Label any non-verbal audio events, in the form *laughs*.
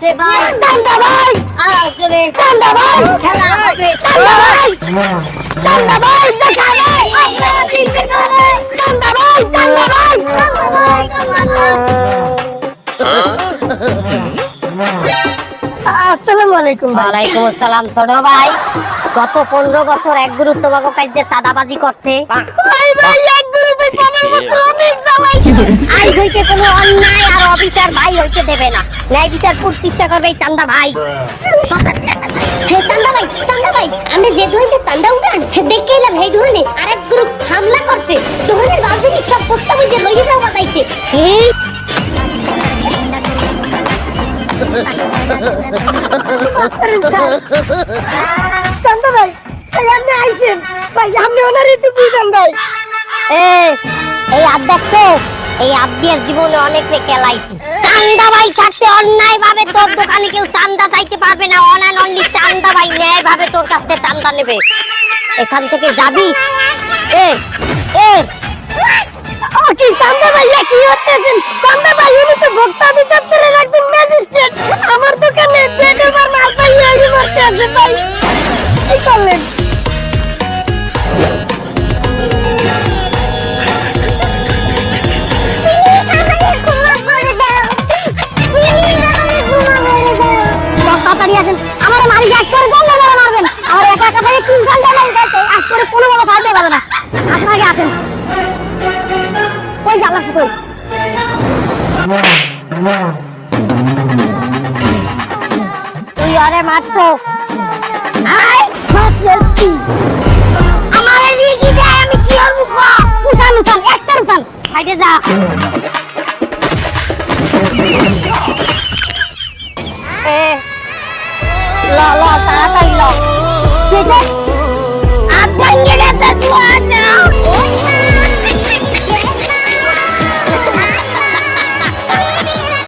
আছে ভাই। চান্দা ভাই। আসলে চান্দা ভাই। খেলা হবে। চান্দা ভাই। চান্দা ভাই দেখা ভাই আপনারা চিনতে চান্দা ভাই চান্দা ভাই ভাই, ভাই। আসসালামু আলাইকুম ওয়ালাইকুম আসসালাম ছোট ভাই। গত পনেরো বছর এক তোমাকে কাজে সাদাবাজি করছে। ভাই ভাই এক গ্রুপে পনেরো বছর অনেক জ্বালাইছে *laughs* আই হইতে কোনো অন্যায় আর অবিচার ভাই হইতে দেবে না। ন্যায় বিচার প্রতিষ্ঠা করবে এই চান্দা ভাই। হে চান্দা ভাই চান্দা ভাই আমি যে ধরনে চান্দা উঠান দেখে এলাম এই ধরনে আরেক গ্রুপ হামলা করছে। ধরনের বালতিনি সব বস্তা বুঝে লইয়ে যাও বাতাইছে। কি চান্দা ভাই আপনি আইছেন। ভাই আপনি ওনার একটু বুঝান ভাই। এই আপ দেখছ? এই দিয়ে জীবনে অনেক কেলাইছি। চান্দা ভাই থাকতে অন্যায় ভাবে তোর দোকানে কেউ চান্দা চাইতে পারবে না। অনান অনলি চান্দা ভাই ন্যায় ভাবে তোর কাছ থেকে চান্দা নেবে। এখান থেকে যাবি? এ এ। ও, কি চান্দা ভাইয়া কি হতেছেন চান্দা ভাই উনি তো ভোক্তা দপ্তরের একজন ম্যাজিস্ট্রেট। আমার দোকানে পেটে বার মাল পাইয়া আছে, ভাই। কি করলেন? আজ কোনো বড় ফাইতে পারবে না আপনাকে আসেন। কই জ্বালা কই তুই আরে মারছো। আই কি? আমার রিগি দেয়, আমি কি করব উসান উসান একটা যা। এ, ল ল, তাড়াতাড়ি ল।